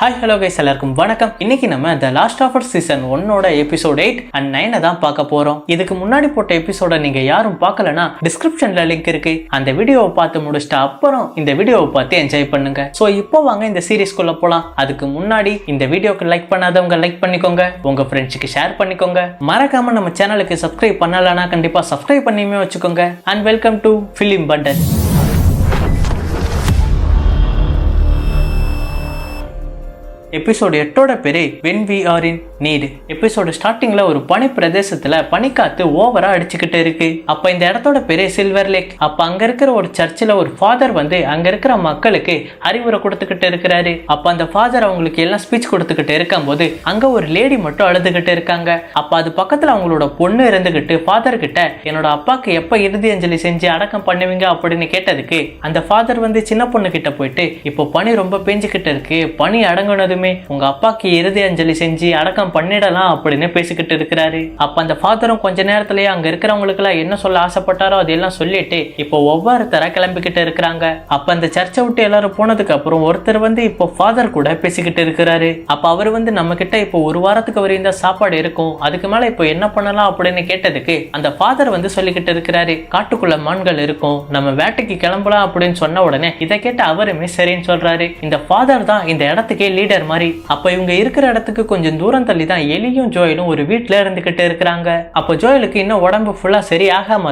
Hi hello guys எல்லாருக்கும் வணக்கம். இன்னைக்கு நம்ம த லாஸ்ட் ஆஃப் சீசன் ஒன்னோட எபிசோட் எயிட் அண்ட் நைனை தான் பார்க்க போறோம். இதுக்கு முன்னாடி போட்ட எபிசோட நீங்க யாரும் பார்க்கலனா டிஸ்கிரிப்ஷன்ல லிங்க் இருக்கு. அந்த வீடியோவை பார்த்து முடிச்சிட்ட அப்புறம் இந்த வீடியோவை பார்த்து என்ஜாய் பண்ணுங்க. ஸோ இப்போ வாங்க இந்த சீரிஸ்குள்ள போலாம். அதுக்கு முன்னாடி இந்த வீடியோக்கு லைக் பண்ணாதவங்க லைக் பண்ணிக்கோங்க. உங்க ஃப்ரெண்ட்ஸுக்கு ஷேர் பண்ணிக்கோங்க. மறக்காம நம்ம சேனலுக்கு சப்ஸ்கிரைப் பண்ணலனா கண்டிப்பா சப்ஸ்கிரைப் பண்ணியுமே வச்சுக்கோங்க. அண்ட் வெல்கம் டு ஃபிலிம் பண்டன் எபிசோடு எட்டோட பேரு when we are in need episode ஸ்டார்டிங்ல ஒரு பனி பிரதேசத்துல பனிக்காத்து ஓவரா அடிச்சுக்கிட்டு இருக்கு. அப்ப இந்த இடத்தோட பேரு சில்வர் லேக் அப்ப அங்க இருக்கிற ஒரு சர்ச்சில் ஒரு ஃபாதர் வந்து அங்க இருக்கிற மக்களுக்கு அறிவுரை கொடுத்துக்கிட்டு இருக்கிறாரு. அப்ப அந்த ஃபாதர் அவங்களுக்கு எல்லாம் ஸ்பீச் கொடுத்துக்கிட்டு இருக்கும்போது அங்க ஒரு லேடி மட்டும் அழுதுகிட்டு இருக்காங்க. அப்ப அது பக்கத்துல அவங்களோட பொண்ணு இருந்துகிட்டு ஃபாதர் கிட்ட என்னோட அப்பாக்கு எப்ப இறுதி அஞ்சலி செஞ்சு அடக்கம் பண்ணுவீங்க? அப்படின்னு கேட்டதுக்கு அந்த ஃபாதர் வந்து சின்ன பொண்ணு கிட்ட போயிட்டு இப்போ பனி ரொம்ப பெஞ்சுக்கிட்டு இருக்கு. பனி அடங்குனதுமே உங்க அப்பாக்கு இறுதி அஞ்சலி செஞ்சு அடக்கம் பண்ணிடலாம் அப்படின்னு பேசிக்கிட்டு இருக்கிறாரு. அப்ப அந்த ஃபாதரும் கொஞ்ச நேரத்திலேயே அங்க இருக்கிறவங்களுக்கு எல்லாம் என்ன சொல்ல ஆசைப்பட்டாரோ அதெல்லாம் சொல்லிட்டு இப்போ ஒவ்வொருத்தரா கிளம்பிக்கிட்டு இருக்கிறாங்க. அப்ப அந்த சர்ச்சை விட்டு எல்லாரும் போனதுக்கு அப்புறம் ஒருத்தர் வந்து இப்போ ஃபாதர் கூட பேசிக்கிட்டு இருக்கிறாரு. அப்ப அவர் வந்து நம்ம கிட்ட இப்போ ஒரு வாரத்துக்கு வரையும் தான் சாப்பாடு இருக்கும் அதுக்கு மேல இப்போ என்ன பண்ணலாம் அப்படின்னு கேட்டதுக்கு அந்த ஃபாதர் வந்து சொல்லிக்கிட்டு இருக்கிறாரு காட்டுக்குள்ள மான்கள் இருக்கும் நம்ம வேட்டைக்கு கிளம்பலாம் அப்படின்னு சொன்ன உடனே இதை கேட்ட அவருமே சரின்னு சொல்றாரு. இந்த ஃபாதர் தான் இந்த இடத்துக்கே லீடர் மாதிரி அப்ப இவங்க இருக்கிற இடத்துக்கு கொஞ்சம் தூரம் தள்ளி தான் எலியும் ஜோயலும் ஒரு வீட்டில் இருந்துகிட்டு இருக்கிறாங்க. அப்போ ஜோயலுக்கு இன்னும் உடம்பு ஃபுல்லா சரி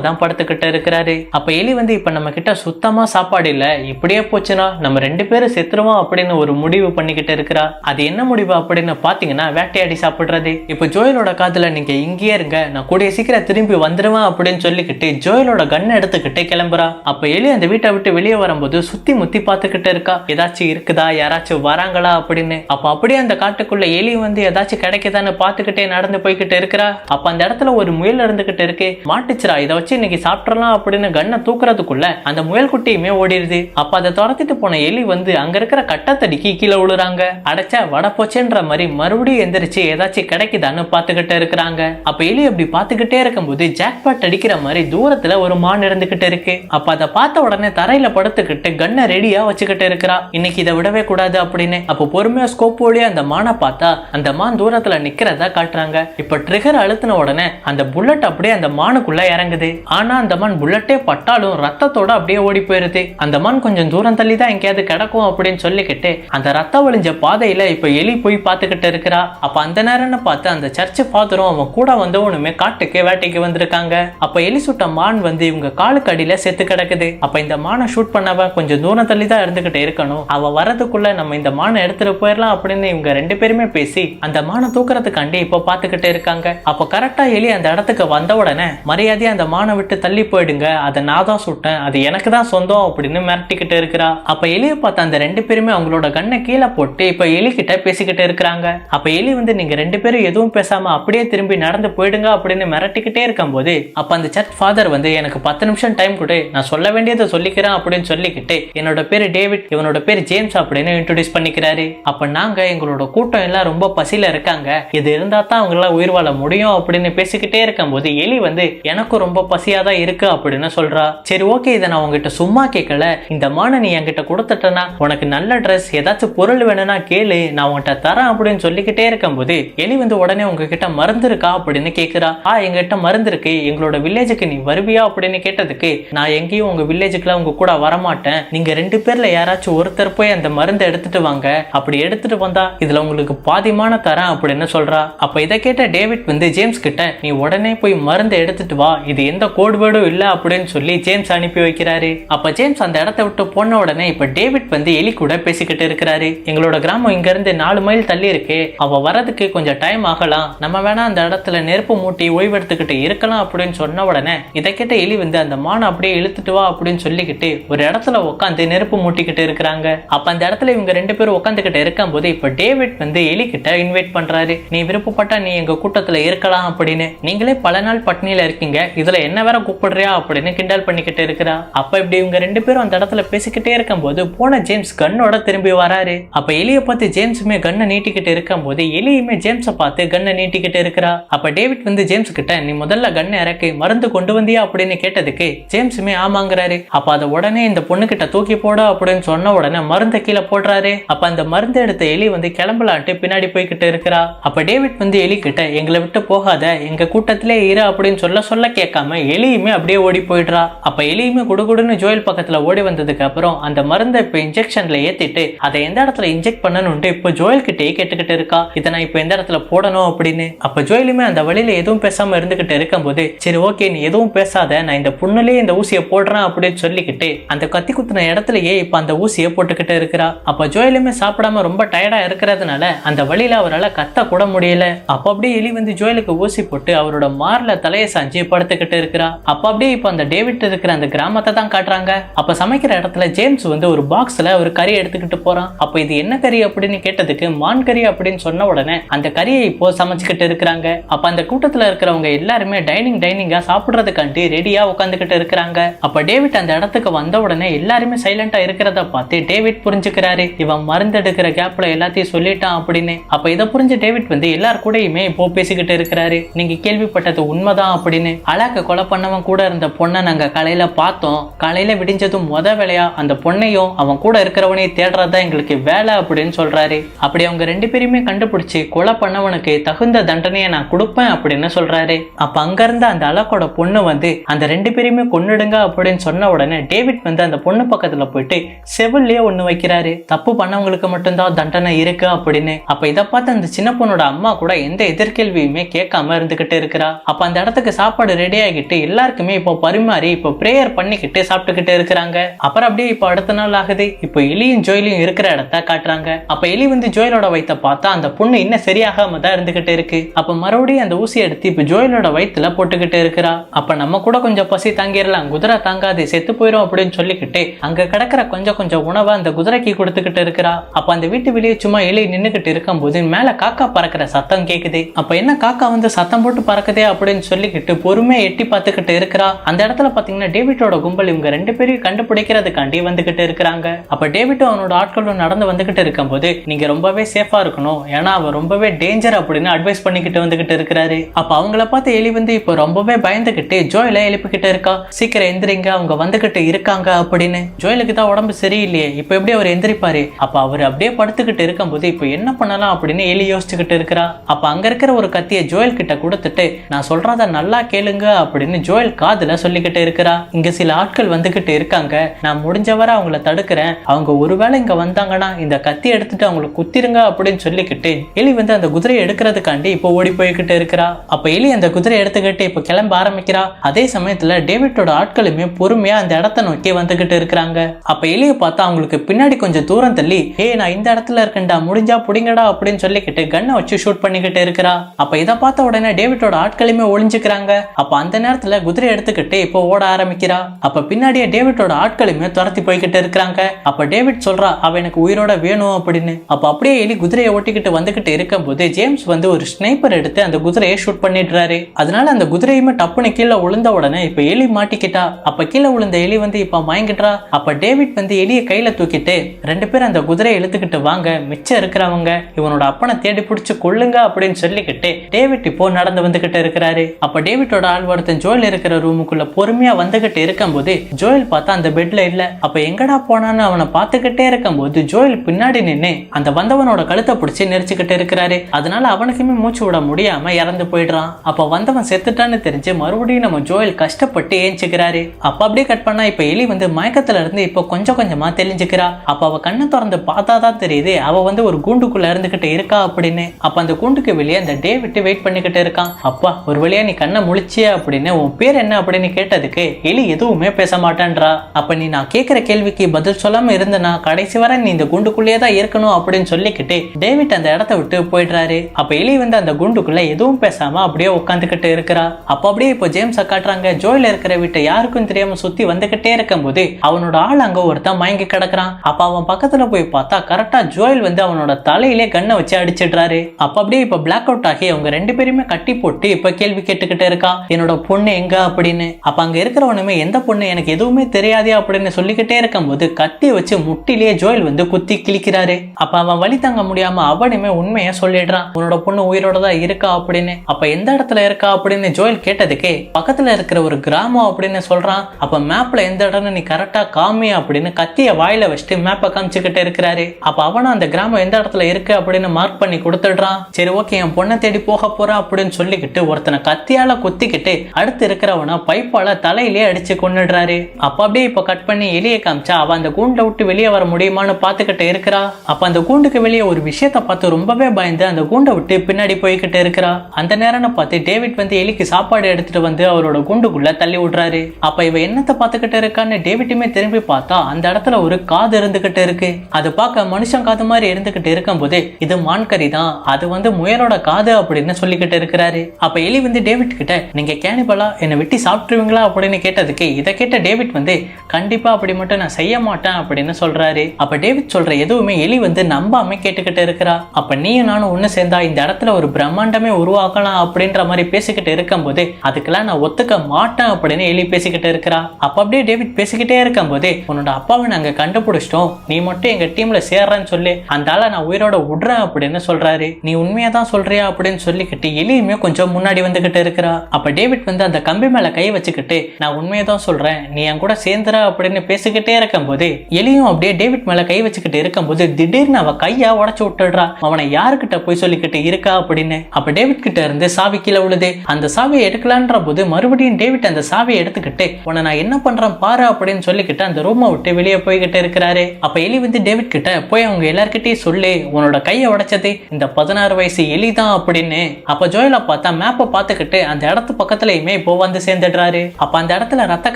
தான் படுத்துக்கிட்டு இருக்கிறாரு. அப்போ எலி வந்து இப்போ நம்ம கிட்ட சுத்தமா சாப்பாடு இல்லை இப்படியே போச்சுன்னா நம்ம ரெண்டு பேரும் செத்துருவோம் அப்படின்னு ஒரு முடிவு பண்ணிக்கிட்டு இருக்கிறா. அது என்ன முடிவு அப்படின்னு பாத்தீங்கன்னா வேட்டையாடி சாப்பிடுறது. இப்போ ஜோயலோட காதுல நீங்க இங்கேயே இருங்க நான் கூடிய சீக்கிரம் திரும்பி வந்துடுவேன் அப்படின்னு சொல்லிக்கிட்டு ஜோயலோட கண்ணை எடுத்துக்கிட்டு கிளம்புறா. அப்போ எலி அந்த வீட்டை விட்டு வெளியே வரும்போது சுத்தி முத்தி பார்த்துக்கிட்டு இருக்கா. ஏதாச்சும் இருக்குதா? யாராச்சும் வராங்களா அப்படின்னு அப்ப அப்படியே அந்த காட்டுக்குள்ள எலி வந்து ஏதாச்சும் கிடைக்குதான்னு பார்த்துக்கிட்டே நடந்து போய்கிட்டு இருக்கிறா. அப்ப அந்த இடத்துல ஒரு முயல் இருந்துகிட்டு இருக்கு. மாட்டுச்சுரா இதை வச்சு இன்னைக்கு சாப்பிட்றலாம் அப்படின்னு கண்ணை தூக்குறதுக்குள்ள அந்த முயல் குட்டியுமே ஓடிடுது. அப்ப அதை துரத்திட்டு போன எலி வந்து அங்க இருக்கிற கட்டத்தடிக்கு கீழே விழுறாங்க. அடைச்சா வட போச்சேன்ற மாதிரி மறுபடியும் எந்திரிச்சு ஏதாச்சும் கிடைக்குதான்னு பார்த்துக்கிட்டு இருக்கிறாங்க. அப்போ எலி அப்படி பார்த்துக்கிட்டே இருக்கும்போது ஜாக்பாட் அடிக்கிற மாதிரி தூரத்துல ஒரு மான் இருந்துகிட்டு இருக்கு. அப்ப அதை பார்த்த உடனே தரையில படுத்துக்கிட்டு கண்ணை ரெடியா வச்சுக்கிட்டு இருக்கிறா. இன்னைக்கு இதை விடவே கூடாது அப்படின்னு. அப்போ பொறுமையா ஸ்கோப் வழியா அந்த மானை பார்த்தா அந்த மான் தூரத்துல நிக்கிறதா காட்டுறாங்க. இப்ப ட்ரிகர் அழுத்தின உடனே அந்த புல்லட் அப்படியே அந்த மானுக்குள்ள இறங்குது. ஆனா அந்த மான் புல்லட்டே பட்டாலும் ரத்தத்தோட அப்படியே ஓடி போயிருது. அந்த மான் கொஞ்சம் தூரம் தள்ளி தான் எங்கேயாவது கிடக்கும் அப்படின்னு சொல்லிக்கிட்டு அந்த ரத்தம் வழிஞ்ச பாதையில இப்ப எலி போய் பார்த்துக்கிட்டு இருக்கிறா. அப்ப அந்த நேரம்னு பார்த்து அந்த சர்ச் ஃபாதரும் அவன் கூட வந்தவனுமே காட்டுக்கு வேட்டைக்கு வந்திருக்காங்க. அப்ப எலி சுட்ட மான் வந்து இவங்க காலுக்கு அடியில செத்து கிடக்குது. அப்ப இந்த மானை ஷூட் பண்ணவன் கொஞ்சம் தூரம் தள்ளி தான் இருந்துகிட்டு இருக்கணும். அவ வரதுக்குள்ள நம்ம இந்த மானை எடுத்துட்டு போயிடலாம். அப்படின்னு இவங்க ரெண்டு பேருமே பேசி அந்த மானை தூக்குறதுக்காண்டி இப்போ பார்த்துக்கிட்டு இருக்காங்க. அப்போ கரெக்டா எலி அந்த இடத்துக்கு வந்த உடனே மரியாதையா அந்த மானை விட்டு தள்ளி போயிடுங்க அதை நான் தான் சுட்டேன் அது எனக்கு தான் சொந்தம் அப்படின்னு மிரட்டிக்கிட்டு இருக்கிறா. அப்ப எலியை பார்த்த அந்த ரெண்டு பேருமே அவங்களோட கண்ணை கீழே போட்டு இப்ப எலி கிட்ட பேசிக்கிட்டு இருக்கிறாங்க. அப்ப எலி வந்து நீங்க ரெண்டு பேரும் எதுவும் பேசாம அப்படியே திரும்பி நடந்து போயிடுங்க அப்படின்னு மிரட்டிக்கிட்டே இருக்கும்போது அப்ப அந்த சர்ச் ஃபாதர் வந்து எனக்கு பத்து நிமிஷம் டைம் கொடு நான் சொல்ல வேண்டியதை சொல்லிக்கிறேன் அப்படின்னு சொல்லிக்கிட்டு என்னோட பேரு டேவிட் இவனோட பேர் ஜேம்ஸ் அப்படின்னு இன்ட்ரோடியூஸ் பண்ணிக்கிறாரு. அப்ப நாங்க எங்களோட கூட்டம் எல்லாம் ரொம்ப பசியில இருக்காங்க. இது இருந்தால் தான் அவங்களாம் உயிர் வாழ முடியும் அப்படின்னு பேசிக்கிட்டே இருக்கும்போது எலி வந்து எனக்கும் ரொம்ப பசியாக தான் இருக்கு அப்படின்னு சொல்றா. சரி ஓகே இதை நான் உங்ககிட்ட சும்மா கேட்கல இந்த மானை நீ என்கிட்ட கொடுத்துட்டனா? உனக்கு நல்ல ட்ரெஸ் ஏதாச்சும் பொருள் வேணும்னா கேளு. நான் உன்கிட்ட தரேன் அப்படின்னு சொல்லிக்கிட்டே இருக்கும்போது எலி வந்து உடனே உங்ககிட்ட மருந்து இருக்கா அப்படின்னு கேட்குறா ஆ எங்ககிட்ட மருந்து இருக்கு எங்களோட வில்லேஜுக்கு நீ வருவியா? அப்படின்னு கேட்டதுக்கு நான் எங்கேயும் உங்க வில்லேஜுக்குலாம் உங்க கூட வரமாட்டேன். நீங்க ரெண்டு பேர்ல யாராச்சும் ஒருத்தர் போய் அந்த மருந்தை எடுத்துட்டு வாங்க. அப்படி எடுத்து எடுத்துட்டு வந்தா இதுல உங்களுக்கு பாதிமான தரேன் அப்படின்னு சொல்றா. அப்ப இதை கேட்ட டேவிட் வந்து ஜேம்ஸ் கிட்ட நீ உடனே போய் மருந்தை எடுத்துட்டு வா. இது எந்த கோட் இல்லை இல்ல அப்படின்னு சொல்லி ஜேம்ஸ் அனுப்பி வைக்கிறாரு. அப்ப ஜேம்ஸ் அந்த இடத்த விட்டு போன உடனே இப்ப டேவிட் வந்து எலி கூட பேசிக்கிட்டு இருக்கிறாரு. எங்களோட கிராமம் இங்க இருந்து நாலு மைல் தள்ளி இருக்கு. அவ வரதுக்கு கொஞ்சம் டைம் ஆகலாம். நம்ம வேணா அந்த இடத்துல நெருப்பு மூட்டி ஓய்வெடுத்துக்கிட்டு இருக்கலாம் அப்படின்னு சொன்ன உடனே இதை கேட்ட எலி வந்து அந்த மானை அப்படியே இழுத்துட்டு வா அப்படின்னு சொல்லிக்கிட்டு ஒரு இடத்துல உட்காந்து நெருப்பு மூட்டிக்கிட்டு இருக்கிறாங்க. அப்ப அந்த இடத்துல இவங்க ரெண்டு பேரும் உட்காந்துக்கிட்டு போது இப்போ டேவிட் வந்து எலி கிட்ட இன்வைட் பண்றாரு. நீ விருப்பப்பட்டா நீ எங்க கூட்டத்துல இருக்கலாம் அப்படின்னு. நீங்களே பல நாள் பட்னியில இருக்கீங்க. இதுல என்ன வேற கூப்பிடுறியா அப்படின்னு கிண்டல் பண்ணிக்கிட்டு இருக்கிறா. அப்ப இப்படி இவங்க ரெண்டு பேரும் அந்த இடத்துல பேசிக்கிட்டே இருக்கும்போது போன ஜேம்ஸ் கண்ணோட திரும்பி வராரு. அப்ப எலிய பார்த்து ஜேம்ஸுமே கண்ணை நீட்டிக்கிட்டு இருக்கும்போது எலியுமே ஜேம்ஸை பார்த்து கண்ணை நீட்டிக்கிட்டு இருக்கிறா. அப்ப டேவிட் வந்து ஜேம்ஸ் கிட்ட நீ முதல்ல கண்ணை இறக்கி மருந்து கொண்டு வந்தியா? அப்படின்னு கேட்டதுக்கு ஜேம்ஸுமே ஆமாங்கிறாரு. அப்ப அதை உடனே இந்த பொண்ணு கிட்ட தூக்கி போட அப்படின்னு சொன்ன உடனே மருந்தை கீழே போடுறாரு. அப்ப அந்த மருந்து எடுத்து எலி வந்து கிளம்பலான்ட்டு பின்னாடி போய்கிட்டு இருக்கிறா. அப்ப டேவிட் வந்து எலி கிட்ட எங்களை விட்டு போகாத எங்க கூட்டத்திலே இரு அப்படின்னு சொல்ல சொல்ல கேட்காம எலியுமே அப்படியே ஓடி போயிடுறா. அப்ப எலியுமே குடுகுடுன்னு ஜோயல் பக்கத்துல ஓடி வந்ததுக்கு அப்புறம் அந்த மருந்தை இப்ப இன்ஜெக்ஷன்ல ஏத்திட்டு அதை எந்த இடத்துல இன்ஜெக்ட் பண்ணணும்ட்டு இப்போ ஜோயல் கிட்டே கேட்டுக்கிட்டு இருக்கா. இதை நான் இப்போ எந்த இடத்துல போடணும் அப்படின்னு. அப்ப ஜோயிலுமே அந்த வழியில எதுவும் பேசாம இருந்துகிட்டு இருக்கும்போது சரி ஓகே நீ எதுவும் பேசாத நான் இந்த புண்ணுலயே இந்த ஊசியை போடுறேன் அப்படின்னு சொல்லிக்கிட்டு அந்த கத்தி குத்துன இடத்துலயே இப்ப அந்த ஊசியை போட்டுக்கிட்டு இருக்கிறா. அப்ப ஜோயிலுமே சாப்பிடாம ரொம்ப டயர்டாக இருக்கிறதுனால அந்த வழியில் அவரால் கத்த கூட முடியல. அப்ப அப்படியே எலி வந்து ஜோயலுக்கு ஊசி போட்டு அவரோட மார்ல தலையை சாஞ்சு படுத்துக்கிட்டு இருக்கிறா. அப்போ அப்படியே இப்போ அந்த டேவிட் இருக்கிற அந்த கிராமத்தை தான் காட்டுறாங்க. அப்போ சமைக்கிற இடத்துல ஜேம்ஸ் வந்து ஒரு பாக்ஸில் ஒரு கறி எடுத்துக்கிட்டு போகிறான் அப்போ இது என்ன கறி அப்படின்னு கேட்டதுக்கு மான் கறி அப்படின்னு சொன்ன உடனே அந்த கறியை இப்போ சமைச்சுக்கிட்டு இருக்கிறாங்க. அப்போ அந்த கூட்டத்தில் இருக்கிறவங்க எல்லாருமே டைனிங் டைனிங்காக சாப்பிட்றதுக்காண்டி ரெடியாக உட்காந்துக்கிட்டு இருக்கிறாங்க. அப்போ டேவிட் அந்த இடத்துக்கு வந்த உடனே எல்லாருமே சைலண்டாக இருக்கிறத பார்த்து டேவிட் புரிஞ்சுக்கிறாரு. இவன் மருந்தெடுக்கிற கேப்ல எல்லாத்தையும் சொல்லிட்டான் அப்படின்னு. அப்ப இதை புரிஞ்ச டேவிட் வந்து எல்லார் கூடயுமே இப்போ பேசிக்கிட்டு இருக்கிறாரு. நீங்க கேள்விப்பட்டது உண்மைதான் அப்படின்னு. அழாக்க கொலை பண்ணவன் கூட இருந்த பொண்ணை நாங்க காலையில பார்த்தோம். காலையில விடிஞ்சதும் முத வேலையா அந்த பொண்ணையும் அவன் கூட இருக்கிறவனையும் தேடுறதா எங்களுக்கு வேலை அப்படின்னு சொல்றாரு. அப்படி அவங்க ரெண்டு பேரையுமே கண்டுபிடிச்சு கொலை பண்ணவனுக்கு தகுந்த தண்டனையை நான் கொடுப்பேன் அப்படின்னு சொல்றாரு. அப்ப அங்க இருந்த அந்த அழகோட பொண்ணு வந்து அந்த ரெண்டு பேரையுமே கொன்னுடுங்க அப்படின்னு சொன்ன உடனே டேவிட் வந்து அந்த பொண்ணு பக்கத்துல போயிட்டு செவிலே ஒண்ணு வைக்கிறாரு. தப்பு பண்ணவங்களுக்கு மட்டும்தான் தண்டனை இருக்கு அப்படின்னு. அப்ப இதை பார்த்து அந்த சின்ன பொண்ணோட அம்மா கூட எந்த எதிர்கேள்வியுமே கேட்காம இருந்துகிட்டு இருக்கிறா. அப்ப அந்த இடத்துக்கு சாப்பாடு ரெடி ஆகிட்டு எல்லாருக்குமே இப்போ பரிமாறி இப்போ பிரேயர் பண்ணிக்கிட்டு சாப்பிட்டுக்கிட்டு இருக்கிறாங்க. அப்புறம் அப்படியே இப்போ அடுத்த நாள் ஆகுது. இப்போ எலியும் ஜோயிலும் இருக்கிற இடத்த காட்டுறாங்க. அப்ப எலி வந்து ஜோயிலோட வயிற்ற பார்த்தா அந்த பொண்ணு இன்னும் சரியாகாம தான் இருந்துகிட்டு இருக்கு. அப்ப மறுபடியும் அந்த ஊசி எடுத்து இப்போ ஜோயிலோட வயிற்றுல போட்டுக்கிட்டு இருக்கிறா. அப்ப நம்ம கூட கொஞ்சம் பசி தாங்கிடலாம் குதிரை தாங்காது செத்து போயிடும் அப்படின்னு சொல்லிக்கிட்டு அங்க கிடக்கிற கொஞ்சம் கொஞ்சம் உணவை அந்த குதிரைக்கு கொடுத்துக்கிட்டு இருக்கிறா. அப்ப அந்த வீட்டு வெளியே சும்மா எலி நின்னுகிட்டு இருக்கும்போது மேல காக்கா பறக்கிற சத்தம் கேட்குது அப்போ என்ன காக்கா வந்து சத்தம் போட்டு பறக்குதே அப்படின்னு சொல்லிக்கிட்டு பொறுமையாக எட்டி பார்த்துக்கிட்டு இருக்கிறா. அந்த இடத்துல பார்த்தீங்கன்னா டேவிட்டோட கும்பல் இவங்க ரெண்டு பேரையும் கண்டுபிடிக்கிறதுக்காண்டி வந்துகிட்டு இருக்கிறாங்க. அப்போ டேவிட்டோ அவனோட ஆட்களும் நடந்து வந்துக்கிட்டு இருக்கும்போது நீங்கள் ரொம்பவே சேஃபாக இருக்கணும். ஏன்னா அவன் ரொம்பவே டேஞ்சர் அப்படின்னு அட்வைஸ் பண்ணிக்கிட்டு வந்துக்கிட்டு இருக்கிறாரு. அப்போ அவங்கள பார்த்து எலி வந்து இப்போ ரொம்பவே பயந்துக்கிட்டு ஜோயில எழுப்பிக்கிட்டு இருக்கா. சீக்கிரம் எந்திரிங்க அவங்க வந்துக்கிட்டு இருக்காங்க அப்படின்னு. ஜோயிலுக்கு தான் உடம்பு சரியில்லையே. இப்போ எப்படி அவர் எந்திரிப்பாரு? அப்போ அவர் அப்படியே படுத்து பார்த்துக்கிட்டு இருக்கும்போது இப்போ என்ன பண்ணலாம் அப்படின்னு எலி யோசிச்சுக்கிட்டு இருக்கிறா? அப்போ அங்கே இருக்கிற ஒரு கத்தியை ஜோயல் கிட்ட கொடுத்துட்டு நான் சொல்கிறத நல்லா கேளுங்க அப்படின்னு ஜோயல் காதுல சொல்லிக்கிட்டு இருக்கிறா. இங்க சில ஆட்கள் வந்துக்கிட்டு இருக்காங்க. நான் முடிஞ்சவரை அவங்கள தடுக்கிறேன். அவங்க ஒருவேளை இங்கே வந்தாங்கன்னா இந்த கத்தி எடுத்துட்டு அவங்கள குத்திருங்க அப்படின்னு சொல்லிக்கிட்டு எலி வந்து அந்த குதிரையை எடுக்கிறதுக்காண்டி இப்போ ஓடி போய்கிட்டு இருக்கிறா. அப்போ எலி அந்த குதிரையை எடுத்துக்கிட்டு இப்போ கிளம்ப ஆரம்பிக்கிறா. அதே சமயத்தில் டேவிட்டோட ஆட்களுமே பொறுமையா அந்த இடத்த நோக்கி வந்துகிட்டு இருக்கிறாங்க. அப்போ எலியை பார்த்தா அவங்களுக்கு பின்னாடி கொஞ்சம் தூரம் தள்ளி ஏ நான் இந்த இடத்துல இருக்கேன்டா முடிஞ்சா பிடிங்கடா அப்படின்னு சொல்லிக்கிட்டு கண்ணை வச்சு ஷூட் பண்ணிக்கிட்டு இருக்கிறா. அப்ப இதை பார்த்த உடனே டேவிட்டோட ஆட்களுமே ஒளிஞ்சுக்கிறாங்க. அப்ப அந்த நேரத்துல குதிரை எடுத்துக்கிட்டு இப்போ ஓட ஆரம்பிக்கிறா. அப்ப பின்னாடியே டேவிட்டோட ஆட்களுமே துரத்தி போய்கிட்டு இருக்கிறாங்க. அப்ப டேவிட் சொல்றா அவ எனக்கு உயிரோட வேணும் அப்படின்னு. அப்ப அப்படியே எலி குதிரையை ஓட்டிக்கிட்டு வந்துகிட்டு இருக்கும்போது ஜேம்ஸ் வந்து ஒரு ஸ்னைப்பர் எடுத்து அந்த குதிரையை ஷூட் பண்ணிடுறாரு. அதனால அந்த குதிரையுமே டப்புன்னு கீழே விழுந்த உடனே இப்ப எலி மாட்டிக்கிட்டா. அப்ப கீழே விழுந்த எலி வந்து இப்ப மயங்கிட்டா அப்ப டேவிட் வந்து எலியை கையில தூக்கிட்டு ரெண்டு பேரும் அந்த குதிரையை இழுத்துக்கிட்டு வாங்க. மிச்சம் இருக்கிறவங்க இவனோட அப்பனை தேடி பிடிச்சு கொள்ளுங்க அப்படின்னு சொல்லிக்கிட்டு டேவிட் இப்போ நடந்து வந்துகிட்டு இருக்கிறாரு. அப்ப டேவிட்டோட ஆள் ஒருத்தன் ஜோயல் இருக்கிற ரூமுக்குள்ள பொறுமையா வந்துகிட்டு இருக்கும்போது ஜோயல் பார்த்தா அந்த பெட்ல இல்ல. அப்ப எங்கடா போனான்னு அவனை பார்த்துக்கிட்டே இருக்கும்போது ஜோயல் பின்னாடி நின்று அந்த வந்தவனோட கழுத்தை பிடிச்சி நெரிச்சுக்கிட்டு இருக்கிறாரு. அதனால அவனுக்குமே மூச்சு விட முடியாம இறந்து போயிடுறான். அப்ப வந்தவன் செத்துட்டான்னு தெரிஞ்சு மறுபடியும் நம்ம ஜோயல் கஷ்டப்பட்டு ஏஞ்சுக்கிறாரு. அப்ப அப்படியே கட் பண்ணா இப்ப எலி வந்து மயக்கத்துல இருந்து இப்போ கொஞ்சம் கொஞ்சமா தெளிஞ்சுக்கிறா. அப்ப அவ கண்ணை திறந்து பார்த்தா தான் தெரியுது அவ வந்து ஒரு கூண்டுக்குள்ள இருந்துகிட்டு இருக்கா அப்படின்னு. அப்ப அந்த கூண்டுக்கு வெளியே அந்த டேவிட் வெயிட் பண்ணிக்கிட்டு இருக்கான். அப்பா ஒரு வழியா நீ கண்ணை முழிச்சிய அப்படின்னு உன் பேர் என்ன அப்படின்னு கேட்டதுக்கு எலி எதுவுமே பேச மாட்டேன்றா. அப்ப நீ நான் கேட்கிற கேள்விக்கு பதில் சொல்லாம இருந்தனா கடைசி வரை நீ இந்த குண்டுக்குள்ளேயே தான் இருக்கணும் அப்படின்னு சொல்லிக்கிட்டு டேவிட் அந்த இடத்த விட்டு போயிடுறாரு. அப்ப எலி வந்து அந்த குண்டுக்குள்ள எதுவும் பேசாம அப்படியே உட்காந்துக்கிட்டு இருக்கிறா. அப்ப அப்படியே இப்போ ஜேம்ஸை காட்டுறாங்க. ஜோயில இருக்கிற வீட்டை யாருக்கும் தெரியாம சுத்தி வந்துகிட்டே இருக்கும்போது அவனோட ஆள் அங்க ஒருத்தன் மயங்கி கிடக்குறான். அப்ப அவன் பக்கத்துல போய் பார்த்தா கரெக்டா ஜோயல் வந்து அவனோட தலையிலே கண்ணை வச்சு அடிச்சிடுறாரு. அப்ப அப்படியே இப்ப பிளாக் அவுட் ஆகி அவங்க ரெண்டு பேருமே கட்டி போட்டு இப்ப கேள்வி கேட்டுக்கிட்டு இருக்கா என்னோட பொண்ணு எங்க? அப்படின்னு. அப்ப அங்க இருக்கிறவனுமே எந்த பொண்ணு? எனக்கு எதுவுமே தெரியாதே அப்படின்னு சொல்லிக்கிட்டே இருக்கும்போது கத்தி வச்சு முட்டிலேயே ஜோயல் வந்து குத்தி கிழிக்கிறாரு. அப்ப அவன் வழி தாங்க முடியாம அவனுமே உண்மையை சொல்லிடுறான். உன்னோட பொண்ணு உயிரோட தான் இருக்கா? அப்படின்னு. அப்ப எந்த இடத்துல இருக்கா அப்படின்னு ஜோயல் கேட்டதுக்கு பக்கத்துல இருக்கிற ஒரு கிராமம் அப்படின்னு சொல்றான். அப்ப மேப்ல எந்த இடம்னு நீ கரெக்டா காமி அப்படின்னு கத்திய வாயில வச்சுட்டு மேப்பை காமிச்சுக்கிட்டு இருக்கிறாரு. அப்ப அவனை அந்த கிராமம் எந்த இடத்துல இருக்கு அப்படின்னு மார்க் பண்ணி கொடுத்துடுறான். சரி ஓகே என் பொண்ணை தேடி போக போறா அப்படின்னு சொல்லிக்கிட்டு ஒருத்தனை கத்தியால குத்திக்கிட்டு அடுத்து இருக்கிறவனை பைப்பால தலையிலேயே அடிச்சு கொண்டுடுறாரு அப்ப அப்படியே இப்ப கட் பண்ணி எலியை காமிச்சா அவ அந்த கூண்டை விட்டு வெளியே வர முடியுமான்னு பாத்துக்கிட்டு இருக்கிறா. அப்ப அந்த கூண்டுக்கு வெளியே ஒரு விஷயத்த பார்த்து ரொம்பவே பயந்து அந்த கூண்டை விட்டு பின்னாடி போய்கிட்டு இருக்கிறா. அந்த நேரம் பார்த்து டேவிட் வந்து எலிக்கு சாப்பாடு எடுத்துட்டு வந்து அவரோட கூண்டுக்குள்ள தள்ளி விடுறாரு. அப்ப இவ என்னத்தை பாத்துக்கிட்டு இருக்கான்னு டேவிட்டுமே திரும்பி பார்த்தா அந்த இடத்துல ஒரு காது இருந்துகிட்டு இருக்கு. அது பார்க்க மனுஷன் காது காது மாதிரி இருந்துகிட்டு இருக்கும்போது இது மான்கறி தான் அது வந்து முயலோட காது அப்படின்னு சொல்லிக்கிட்டு இருக்கிறாரு. அப்ப எலி வந்து டேவிட் கிட்ட நீங்க கேனிபலா? என்னை வெட்டி சாப்பிட்டுருவீங்களா? அப்படின்னு கேட்டதுக்கு இதை கேட்ட டேவிட் வந்து கண்டிப்பா அப்படி மட்டும் நான் செய்ய மாட்டேன் அப்படின்னு சொல்றாரு. அப்ப டேவிட் சொல்ற எதுவுமே எலி வந்து நம்பாம கேட்டுக்கிட்டு இருக்கிறா. அப்ப நீயும் நானும் ஒண்ணு சேர்ந்தா இந்த இடத்துல ஒரு பிரம்மாண்டமே உருவாக்கலாம் அப்படின்ற மாதிரி பேசிக்கிட்டு இருக்கும்போது அதுக்கெல்லாம் நான் ஒத்துக்க மாட்டேன் அப்படின்னு எலி பேசிக்கிட்டு இருக்கிறா. அப்ப அப்படியே டேவிட் பேசிக்கிட்டே இருக்கும்போது உன்னோட அப்பாவை நாங்க கண்டுபிடிச்சிட்டோம். நீ மட்டும் எங்க டீம்ல சேர்றன்னு சொல்லி அந்த ஆளை நான் உயிரோட விடுறேன் அப்படின்னு சொல்றாரு. நீ உண்மையா தான் சொல்றியா அப்படின்னு சொல்லிக்கிட்டு எலியுமே கொஞ்சம் முன்னாடி வந்துகிட்டு இருக்கிறா. அப்ப டேவிட் வந்து அந்த கம்பி மேல கை வச்சுக்கிட்டு நான் உண்மையை தான் சொல்றேன். நீ என் கூட சேர்ந்துற அப்படின்னு பேசிக்கிட்டே இருக்கும் போது எலியும் அப்படியே டேவிட் மேல கை வச்சுக்கிட்டு இருக்கும்போது திடீர்னு அவ கையா உடச்சு விட்டுடுறா. அவனை யாருக்கிட்ட போய் சொல்லிக்கிட்டு இருக்கா அப்படின்னு. அப்ப டேவிட் கிட்ட இருந்து சாவி கீழே விழுது. அந்த சாவியை எடுக்கலான்ற போது மறுபடியும் டேவிட் அந்த சாவியை எடுத்துக்கிட்டு உன்னை நான் என்ன பண்றேன் பாரு அப்படின்னு சொல்லிக்கிட்டு அந்த ரூமை விட்டு வெளியே போய்கிட்டு இருக்கிறாரு. அப்ப எலி வந்து டேவிட் கிட்ட போய் அவங்க எல்லார்கிட்டயும் சொல்லி உன்னோட கையை உடைச்சது இந்த பதினாறு வயசு எலி தான் அப்படின்னு. அப்ப ஜோயலை பார்த்தா மேப்பை பார்த்துக்கிட்டு அந்த இடத்து பக்கத்துலயுமே இப்போ வந்து சேர்ந்துடுறாரு. அப்ப அந்த இடத்துல ரத்த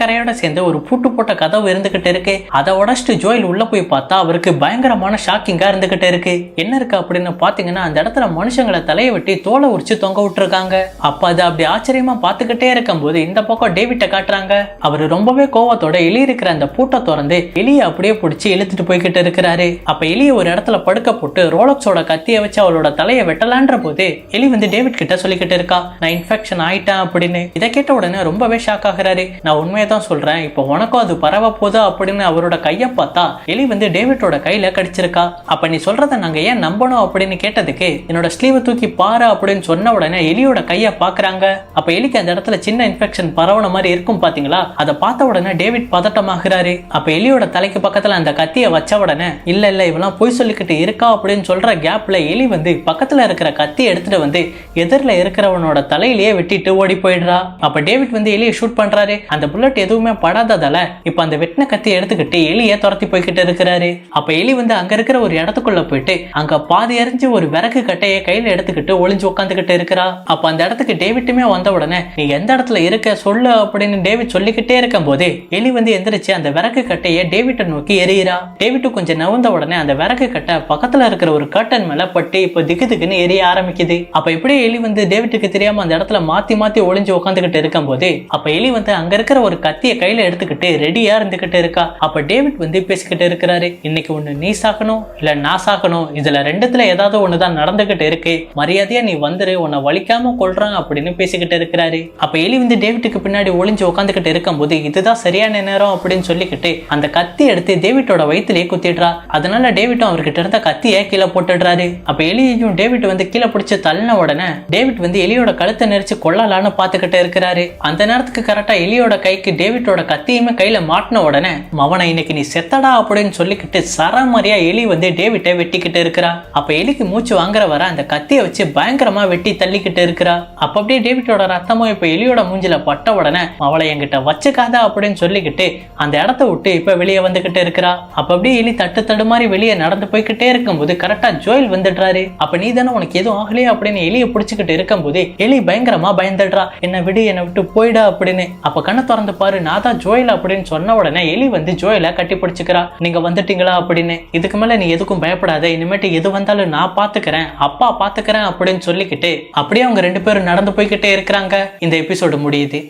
கரையோட சேர்ந்து ஒரு பூட்டு போட்ட கதவு இருந்துகிட்டு இருக்கு. அதை உடச்சிட்டு ஜோயல் உள்ள போய் பார்த்தா அவருக்கு பயங்கரமான ஷாக்கிங்கா இருந்துகிட்டு இருக்கு. என்ன இருக்கு அப்படின்னு பாத்தீங்கன்னா அந்த இடத்துல மனுஷங்களை தலையை வெட்டி தோலை உரிச்சு தொங்க விட்டுருக்காங்க. அப்ப அது அப்படி ஆச்சரியமா பார்த்துக்கிட்டே இருக்கும்போது இந்த பக்கம் டேவிட்டை காட்டுறாங்க. அவர் ரொம்பவே கோவத்தோட எலி இருக்கிற அந்த பூட்டை திறந்து எலியை அப்படியே பிடிச்சி இழுத்துட்டு போய்கிட்டு இருக்கிறாரு. அப்ப எலியை ஒரு இடத்துல படுக்க போட்டு ரோலக்ஸோட கத்தியை வச்சு அவளோட தலையை வெட்டலான்ற போது எலி வந்து டேவிட் கிட்ட சொல்லிக்கிட்டு இருக்கா நான் இன்ஃபெக்ஷன் ஆயிட்டேன் அப்படின்னு. இதை கேட்ட உடனே ரொம்பவே ஷாக் ஆகுறாரு. நான் உண்மையை தான் சொல்றேன். இப்போ உனக்கும் அது பரவ போதா அப்படின்னு அவரோட கையை பார்த்தா எலி வந்து டேவிட்டோட கையில கடிச்சிருக்கா. அப்ப நீ சொல்றத நாங்க ஏன் நம்பணும்? அப்படின்னு கேட்டதுக்கு என்னோட ஸ்லீவை தூக்கி பாரு அப்படின்னு சொன்ன உடனே எலியோட கையை பாக்குறாங்க அப்ப எலிக்கு அந்த இடத்துல சின்ன இன்ஃபெக்ஷன் பரவன மாதிரி இருக்கும் பாத்தீங்களா? அதை பார்த்த உடனே டேவிட் பதட்டமாகிறாரு. அப்ப எலியோட தலைக்கு பக்கத்துல அந்த கத்தியை வச்ச உடனே இல்ல இல்ல இவெல்லாம் பொய் சொல்லிக்கிட்டு இருக்கா அப்படின்னு சொல்கிற கேப்பில் எலி வந்து பக்கத்தில் இருக்கிற கத்தி எடுத்துகிட்டு வந்து எதிரில் இருக்கிறவனோட தலையிலேயே வெட்டிட்டு ஓடி போயிடுறா. அப்போ டேவிட் வந்து எலியை ஷூட் பண்ணுறாரு அந்த புல்லட் எதுவுமே படாததால இப்போ அந்த வெட்டின கத்தி எடுத்துக்கிட்டு எலியை துரத்தி போய்கிட்டு இருக்கிறாரு. அப்போ எலி வந்து அங்கே இருக்கிற ஒரு இடத்துக்குள்ள போயிட்டு அங்கே பாதி எறிஞ்சு ஒரு விறகு கட்டையை கையில் எடுத்துக்கிட்டு ஒளிஞ்சு உட்காந்துக்கிட்டு இருக்கிறா. அப்போ அந்த இடத்துக்கு டேவிட்டுமே வந்த உடனே நீ எந்த இடத்துல இருக்க சொல்லு அப்படின்னு டேவிட் சொல்லிக்கிட்டே இருக்கும் போது எலி வந்து எந்திரிச்சு அந்த விறகு கட்டையை டேவிட்டை நோக்கி எரியிறா டேவிட்டு கொஞ்சம் நவுந்த உடனே அந்த விறகு கட்ட பக்கத்துல இருக்கிற ஒரு கர்டன் மேல பட்டு இப்போ திக்கு திக்குன்னு எரிய ஆரம்பிக்குது. அப்ப இப்படியே எலி வந்து டேவிட்டுக்கு தெரியாம அந்த இடத்துல மாத்தி மாத்தி ஒளிஞ்சு உட்காந்துக்கிட்டு இருக்கும் போது அப்ப எலி வந்து அங்க இருக்கிற ஒரு கத்திய கையில எடுத்துக்கிட்டு ரெடியா இருந்துகிட்டு இருக்கா. அப்ப டேவிட் வந்து பேசிக்கிட்டு இருக்கிறாரு. இன்னைக்கு ஒண்ணு நீ சாக்கணும் இல்ல நான் சாக்கணும் இதுல ரெண்டுத்துல ஏதாவது ஒண்ணுதான் நடந்துகிட்டு இருக்கு. மரியாதையா நீ வந்துரு உன்னை வலிக்காம கொள்றான் அப்படின்னு பேசிக்கிட்டு இருக்கிறாரு. அப்ப எலி வந்து டேவிட்டுக்கு பின்னாடி ஒளிஞ்சு உட்காந்துக்கிட்டு இருக்கும்போது இதுதான் சரியான நேரம் அப்படின்னு சொல்லிக்கிட்டு அந்த கத்தி எடுத்து டேவிட்டோட வயிற்றுலயே குத்திடுறா. அதனால டேவிட்டும் அவர்கிட்ட இருந்த கத்தியை கீழே போட்டுடுறாரு. அப்ப எலியையும் டேவிட் வந்து கீழே பிடிச்சு தள்ளின உடனே டேவிட் வந்து எலியோட கழுத்தை நெரிச்சு கொள்ளலான்னு பார்த்துக்கிட்டே இருக்கிறாரு. அந்த நேரத்துக்கு கரெக்டா எலியோட கைக்கு டேவிட்டோட கத்தியுமே கையில மாட்டின உடனே மவனை இன்னைக்கு நீ செத்தடா அப்படின்னு சொல்லிக்கிட்டு சரமாரியா எலி வந்து டேவிட்டை வெட்டிக்கிட்டு இருக்கிறா. அப்ப எலிக்கு மூச்சு வாங்குற வர அந்த கத்தியை வச்சு பயங்கரமா வெட்டி தள்ளிக்கிட்டு இருக்கிறா. அப்ப அப்படியே டேவிட்டோட ரத்தமும் இப்ப எலியோட மூஞ்சில பட்ட உடனே அவளை என்கிட்ட வச்சுக்காத அப்படின்னு சொல்லிக்கிட்டு அந்த இடத்த விட்டு இப்ப வெளியே வந்துகிட்டு இருக்கிறா. அப்ப அப்படியே எலி தட்டு தடுமாறி வெளியே நடந்து போய்கிட்டே இருக்கும்போது கரெக்டா ஜோயல் வந்துடுறாரு. அப்ப நீ தானே உனக்கு எதுவும் ஆகலையே அப்படின்னு எலியை பிடிச்சிக்கிட்டு இருக்கும்போது எலி பயங்கரமா பயந்துடுறா. என்ன விடு என்னை விட்டு போயிடா அப்படின்னு. அப்ப கண்ணை திறந்து பாரு நான் தான் ஜோயல் அப்படின்னு சொன்ன உடனே எலி வந்து ஜோயில கட்டி பிடிச்சிக்கிறா. நீங்க வந்துட்டீங்களா அப்படின்னு. இதுக்கு மேல நீ எதுக்கும் பயப்படாத இனிமேட்டு எது வந்தாலும் நான் பாத்துக்கிறேன் அப்பா பாத்துக்கிறேன் அப்படின்னு சொல்லிக்கிட்டு அப்படியே அவங்க ரெண்டு பேரும் நடந்து போய்கிட்டே இருக்கிறாங்க. இந்த எபிசோடு முடியுது.